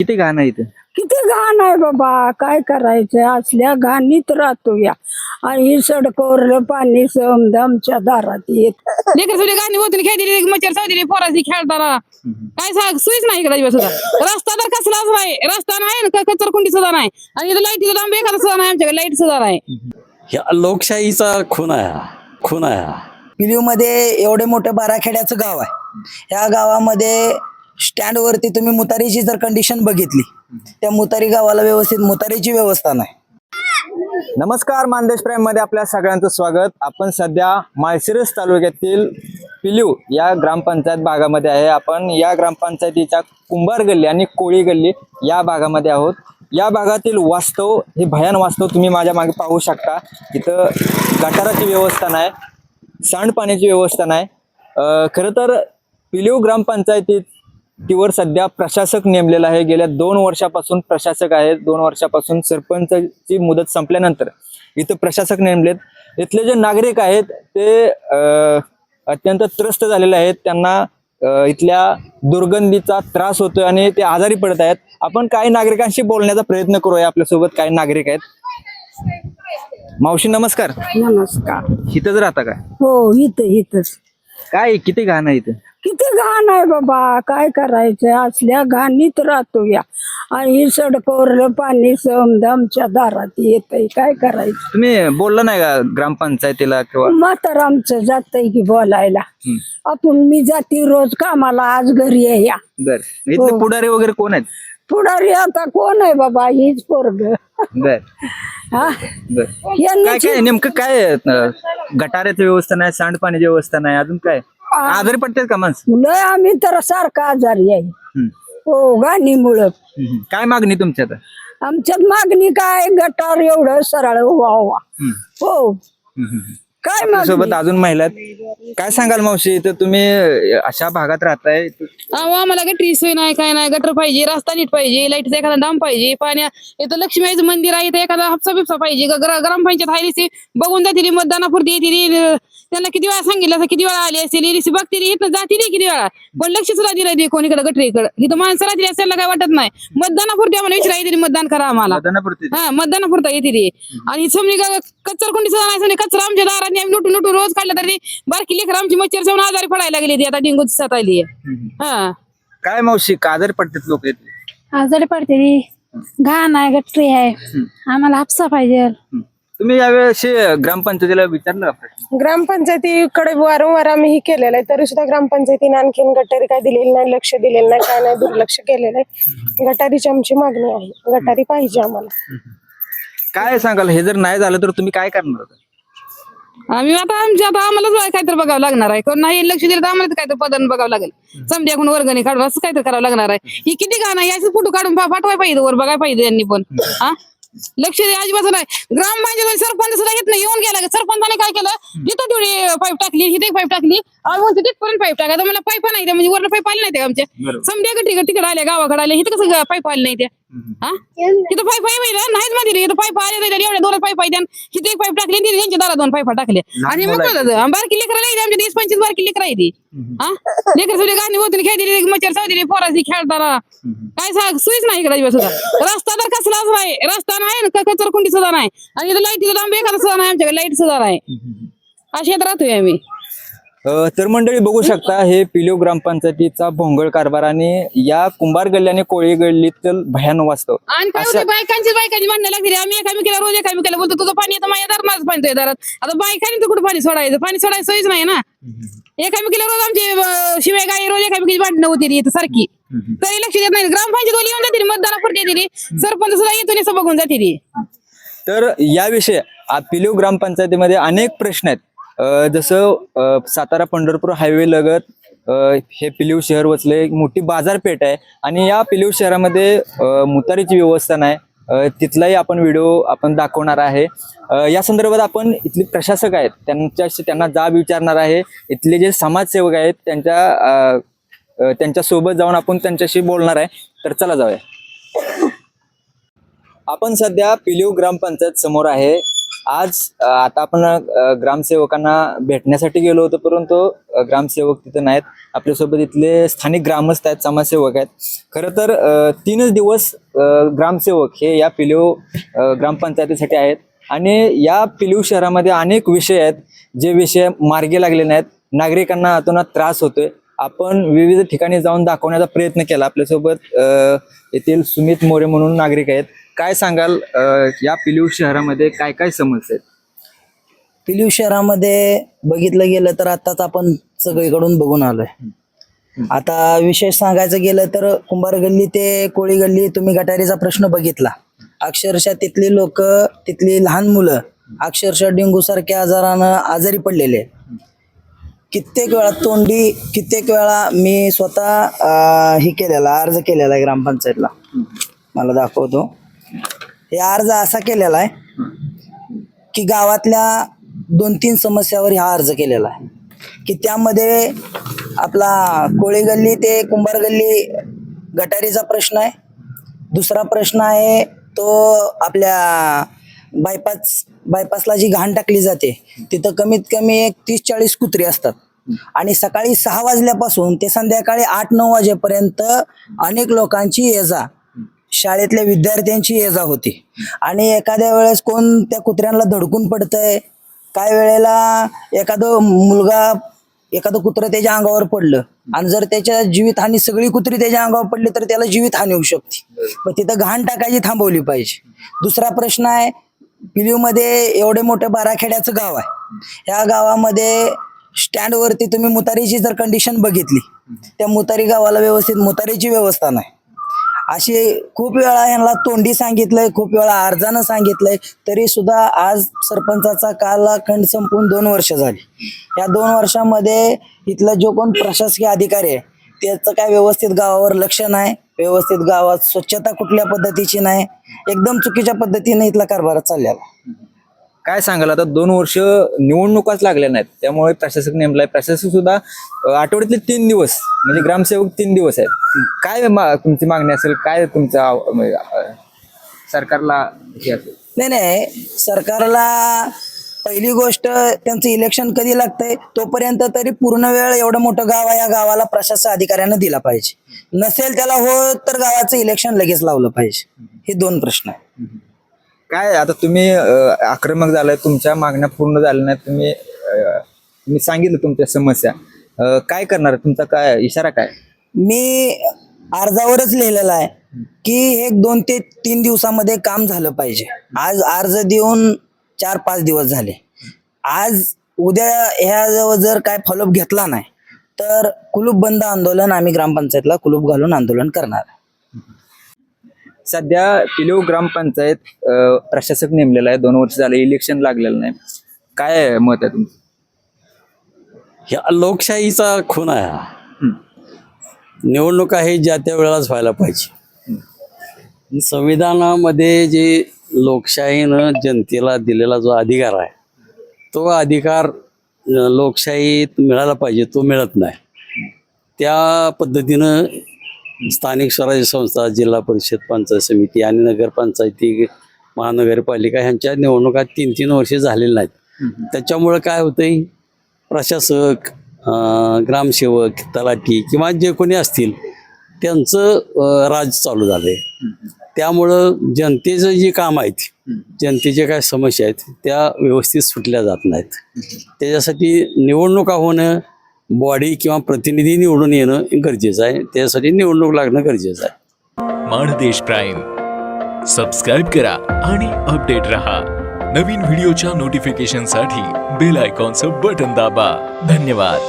किती घाण आहे इथे? किती घाण आहे बाबा? काय करायचं? असल्या घाणीत राहतो या आणि ही सडकोरलं पाणी समज आमच्या दारात येत. लेकर गाणी होती खेळते मच्छर चावते पोराची खेळताना. काय सांग? सुईच नाही इकडे अजिबात सुद्धा रस्ता तर कसलाच नाही. रस्ता नाही ना कचर कुंडी सुद्धा नाही. आणि इथं लाईटीचा लांब एखादा सुद्धा नाही आमच्याकडे. लाइट सुद्धा नाही. ह्या लोकशाहीचा खून आहे हा. खून आहे हा. पिलीवमध्ये एवढे मोठे बाराखेड्याचं गाव आहे. या गावामध्ये स्टँडवरती तुम्ही मुतारीची जर कंडिशन बघितली त्या मुतारी गावाला व्यवस्थित मुतारीची व्यवस्था नाही. नमस्कार मानदेश प्राईममध्ये आपल्या सगळ्यांचं स्वागत. आपण सध्या माळशिरस तालुक्यातील पिलिव या ग्रामपंचायत भागामध्ये आहे. आपण या ग्रामपंचायतीच्या कुंभार गल्ली आणि कोळी गल्ली या भागामध्ये आहोत. या भागातील वास्तव हे भयान वास्तव तुम्ही माझ्या मागे पाहू शकता. इथं गटाराची व्यवस्था नाही सांडपाण्याची व्यवस्था नाही. खरं तर पिलिव ग्रामपंचायतीत तीवर सध्या प्रशासक नेमलेला आहे. गेल्या दोन वर्षापासून प्रशासक आहेत. दोन वर्षापासून सरपंचाची मुदत संपल्यानंतर इथं प्रशासक नेमलेत. इथले जे नागरिक आहेत ते अत्यंत त्रस्त झालेले आहेत. त्यांना इथल्या दुर्गंधीचा त्रास होतोय आणि ते आजारी पडत आहेत. आपण काही नागरिकांशी बोलण्याचा प्रयत्न करूया. आपल्यासोबत काही नागरिक आहेत. मावशी नमस्कार. नमस्कार. इथंच राहता काय? हो इथं इथंच. काय किती घाण आहे इथं? किती घाण आहे बाबा काय करायचं? असल्या घाणीत राहतो या आणि ही सडकोरलं पाणी समज आमच्या दारात येत काय करायचं? तुम्ही बोलला नाही का ग्रामपंचायतीला किंवा म्हातार आमचं जातंय की बोलायला. आपण मी जाते रोज कामाला आज घरी आहे या. बर. इथले पुढारी वगैरे कोण आहेत? पुढारी आता कोण आहे बाबा? हीच पोरग. बर. हा? बर. यांनी काय काय नेमकं काय अं, गटाराची व्यवस्था नाही सांडपाण्याची व्यवस्था नाही अजून काय? आजारी पडतात का माणसं लय आम्ही तर सारखा आजारी आहे. हो गाणीमुळं. काय मागणी तुमच्या आता? आमच्यात मागणी काय गटार एवढं सरळ व्हावा हम्म. हो हम्म. काय सोबत अजून महिला आहेत. काय सांगाल मावशी? तर तुम्ही अशा भागात राहताय. अहो आम्हाला गटरी सोय नाही काय नाही. गटर पाहिजे रस्ता नीट पाहिजे लाईटचा एखादा डाम पाहिजे पाण्या इथं लक्ष्मीचं मंदिर आहे इथं एखादा हापसा बिपसा पाहिजे. ग्रामपंचायत आहे ती बघून जातील मतदानापुरती येतील त्यांना किती वेळा सांगितलं असं किती वेळा आली असेल इरिसी बघतील इथं जातील किती वेळा? पण लक्ष सुद्धा दिलं नाही कोणीकडे गटरीकडे इथं माणसं राहतील असेल काय वाटत नाही. मतदानापुरती आम्हाला विचारा येतील मतदान करा आम्हाला. मतदानापुरती? हा मतदानापुरता येते रे आणि समजी कचर कोणी सुद्धा नाही. कचरा आमच्या दारात आम्ही लुटून लुटून रोज काढला तरी बारकी लेकर आमची मच्छर सेवन आजारी पडायला लागली ती. आता डेंगू दिसत आली. हा. काय मावशी का आजारी पडतात लोक इथले? आजारी पडते ती. घाण आहे गटरी आहे. आम्हाला हापसा पाहिजे. तुम्ही यावेळेस ग्रामपंचायतीला विचारलं का प्रश्न? ग्रामपंचायतीकडे वारंवार आम्ही हे केलेलं आहे. तरी सुद्धा ग्रामपंचायतीने आणखीन गटारी काय दिलेली नाही लक्ष दिलेलं नाही काय नाही दुर्लक्ष केलेलं आहे. गटारीची आमची मागणी आहे. गटारी पाहिजे आम्हाला. काय सांगाल? हे जर नाही झालं तर तुम्ही काय करणार? आता? आम्ही आता आमच्या आता आम्हालाच काहीतरी बघावं लागणार आहे. कोण नाही लक्ष दिलं तर आम्हाला काहीतरी पदन बघावं लागेल. समजा वर्गणी काढून असं काहीतरी करावं लागणार आहे. ही किती आहे? याचे फोटो काढून पा- पाठवाय पाहिजे वर बघायला पाहिजे यांनी पण. हा? लक्ष दे अजिबात नाही. ग्रामपंचायत सरपंच सुद्धा येत नाही. येऊन गेला सरपंचाने काय केलं? जिथं तेवढी पाईप टाकली एक पाईप टाकली. म्हणते तिथपर्यंत पाईप टाकायचं मला पाईप नाही त्या म्हणजे वरनं पाईप आले नाही ते आमच्या समजा तिकडे तिकडे आल्या गावाकडे आले इथं कसं पाईप आले नाही त्या हा? इथं पाईप आहे माहिती? नाहीच मध्ये इथं पाईप आले नाही एवढ्या दोन पाईप आहे तिथे एक पाईप टाकली आणि त्यांच्या दारा दोन पाईप टाकले. आणि मग बारकी लेकर आमच्या तीस पंचवीस बारकी लेकर आहे ती. हा? लेकर सगळे गाणी होती खेळते मच्छर चावते पोराची खेळताना. काय सांग सुईच नाही इकडे सुद्धा रस्ता तर कसलाच नाही. रस्ता नाही ना कचर कुंडी सुद्धा नाही. आणि इथं लाईटीचा लांब एखादा सुद्धा नाही. आमच्याकडे लाइट सुद्धा नाही. अशी येत राहतोय आम्ही. तर मंडळी बघू शकता हे पिलो ग्रामपंचायतीचा भोंगळ कारभार आणि या कुंभार गल्ली आणि कोळी गल्लीतील भयान वास्तव. आणि काय होते बायकांची बायकांची भांडणं लागली आम्ही एकामेकीला रोज एकामेकीला बोलतो तुझं पाणी येतं माझ्या दारात माझं पाणी तुझ्या दारात. आता बायकांनी तर कुठं पाणी सोडायचं? पाणी सोडायचं सोयीच नाही ना. एकामेकीला रोज आमची अं, शिवाय गाई रोज एकामेकीची भांडणं होती रे इथं सारखी. तरी लक्ष देत नाही. ग्रामपंचायत वाली येऊन जाते मतदानापुरती येते रे. सरपंच सुद्धा येतो नाही बघून जाते रे. तर याविषयी आ- पिलीव ग्रामपंचायतीमध्ये अनेक प्रश्न आहेत. जसं सातारा पंढरपूर हायवे लगत हे पिलीव शहर वचले एक मोठी बाजारपेठ आहे. आणि या पिलीव शहरामध्ये मुतारीची व्यवस्था नाही. तिथलाही आपण व्हिडिओ आपण दाखवणार आहे. या संदर्भात आपण इथले प्रशासक आहेत त्यांच्याशी त्यांना जाब विचारणार आहे. इथले जे समाजसेवक आहेत त्यांच्या अ, त्यांच्यासोबत जाऊन आपण त्यांच्याशी बोलणार आहे. तर चला जाऊया. आपण सध्या पिलीव ग्रामपंचायत समोर आहे. आज आता आपण ग्रामसेवकांना भेटण्यासाठी गेलो होतो परंतु ग्रामसेवक तिथे नाहीत. आपल्यासोबत इथले स्थानिक ग्रामस्थ आहेत समाजसेवक आहेत. खरं तर तीनच दिवस ग्रामसेवक हे या पिलिओ ग्रामपंचायतीसाठी आहेत. आणि या पिलिव शहरामध्ये अनेक विषय आहेत जे विषय मार्गी लागले नाहीत. नागरिकांना अतोनात त्रास होतोय. आपण विविध ठिकाणी जाऊन दाखवण्याचा प्रयत्न केला. आपल्यासोबत येथील सुमित मोरे म्हणून नागरिक आहेत. काय सांगाल या पिलिव शहरामध्ये काय काय समस्या आहेत? पिलीव शहरामध्ये बघितलं गेलं तर आताच आपण सगळीकडून बघून आलोय. आता विशेष सांगायचं गेलं तर कुंभार गल्ली ते कोळी गल्ली तुम्ही गटारीचा प्रश्न बघितला. अक्षरशः तिथली लोक तिथली लहान मुलं अक्षरशः डेंगू सारख्या आजारानं आजारी पडलेले. कित्येक वेळा तोंडी कित्येक वेळा मी स्वतः हे केलेला अर्ज केलेला आहे ग्रामपंचायतला. मला दाखवतो. हे अर्ज असा केलेला आहे की गावातल्या दोन तीन समस्यावर हा अर्ज केलेला आहे. की त्यामध्ये आपला कोळी गल्ली ते कुंभार गल्ली गटारीचा प्रश्न आहे. दुसरा प्रश्न आहे तो आपल्या बायपास बायपासला जी घाण टाकली जाते तिथं कमीत कमी एक तीस चाळीस कुत्री असतात. आणि सकाळी सहा वाजल्यापासून ते संध्याकाळी आठ नऊ वाजेपर्यंत अनेक लोकांची ये जा. शाळेतल्या विद्यार्थ्यांची ये जा होती. आणि एखाद्या वेळेस कोण त्या कुत्र्यांना धडकून पडतंय काय वेळेला एखादं मुलगा एखादं कुत्रं त्याच्या अंगावर पडलं आणि जर त्याच्या जीवितहानी सगळी कुत्री त्याच्या अंगावर पडली तर त्याला जीवितहानी होऊ शकते. मग तिथं घाण टाकायची थांबवली पाहिजे. दुसरा प्रश्न आहे पिलीवमध्ये एवढे मोठे बाराखेड्याचं गाव आहे. या गावामध्ये स्टँडवरती तुम्ही मुतारीची जर कंडिशन बघितली त्या मुतारी गावाला व्यवस्थित मुतारीची व्यवस्था नाही. अशी खूप वेळा यांना तोंडी सांगितलंय खूप वेळा अर्जानं सांगितलंय तरी सुद्धा आज सरपंचाचा कालखंड संपून दोन वर्ष झाली. या दोन वर्षामध्ये इथला जो कोण प्रशासकीय अधिकारी आहे त्याचं काय व्यवस्थित गावावर लक्ष नाही व्यवस्थित गावात स्वच्छता कुठल्या पद्धतीची नाही एकदम चुकीच्या पद्धतीने इथला कारभार चाललेला काय सांगाल? आता दोन वर्ष निवडणुकाच लागल्या नाहीत. त्यामुळे प्रशासक नेमलाय. प्रशासक सुद्धा आठवड्यातले तीन दिवस म्हणजे ग्रामसेवक तीन दिवस आहेत. काय मा- तुमची मागणी असेल? काय तुमचं आव- म्हणजे, अ, सरकारला हे असेल? नाही नाही. सरकारला पहिली गोष्ट त्यांचं इलेक्शन कधी लागतंय तोपर्यंत तरी पूर्ण वेळ एवढं मोठं गाव आहे या गावाला प्रशासन अधिकाऱ्यानं दिला पाहिजे. नसेल त्याला हो तर गावाचं इलेक्शन लगेच लावलं पाहिजे. हे दोन प्रश्न आहे काय आता तुम्ही अ, आक्रमक झालाय तुमच्या मागण्या पूर्ण झाल्या नाहीत तुम्ही मी सांगितलं तुमच्या समस्या. काय करणार तुमचा काय इशारा काय? मी अर्जावरच लिहिलेला आहे की एक दोन ते तीन दिवसामध्ये काम झालं पाहिजे. आज अर्ज देऊन चार पाच दिवस झाले. आज उद्या ह्या जर काय फॉलोअप घेतला नाही तर कुलूप बंद आंदोलन आम्ही ग्रामपंचायतला कुलूप घालून आंदोलन करणार. आहे. सध्या पिलो ग्रामपंचायत प्रशासक नेमलेला आहे. दोन वर्ष झाले इलेक्शन लागलेलं नाही. काय मत आहे तुमचं? ह्या लोकशाहीचा खून आहे हा. निवडणुका हे ज्या त्या वेळेलाच व्हायला पाहिजे. संविधानामध्ये जे लोकशाहीनं जनतेला दिलेला जो अधिकार आहे तो अधिकार लोकशाहीत मिळाला पाहिजे तो मिळत नाही. त्या पद्धतीनं स्थानिक स्वराज्य संस्था जिल्हा परिषद पंचायत समिती आणि नगरपंचायती महानगरपालिका ह्यांच्या निवडणुका तीन तीन वर्षे झालेल्या नाहीत. त्याच्यामुळं काय होतंय? प्रशासक ग्रामसेवक तलाठी किंवा जे कोणी असतील त्यांचं राज चालू झालंय. त्यामुळं जनतेचं जे काम आहेत जनतेच्या काय समस्या आहेत त्या व्यवस्थित सुटल्या जात नाहीत. त्याच्यासाठी निवडणुका होणं बॉडी किंवा प्रतिनिधी निवडून येणं गरजेचं आहे. त्यासाठी निवडणूक लागणं गरजेचं आहे. माणदेश प्राईम. सबस्क्राईब करा आणि अपडेट रहा. नवीन व्हिडिओच्या नोटिफिकेशनसाठी बेल आयकॉनचं बटन दाबा. धन्यवाद.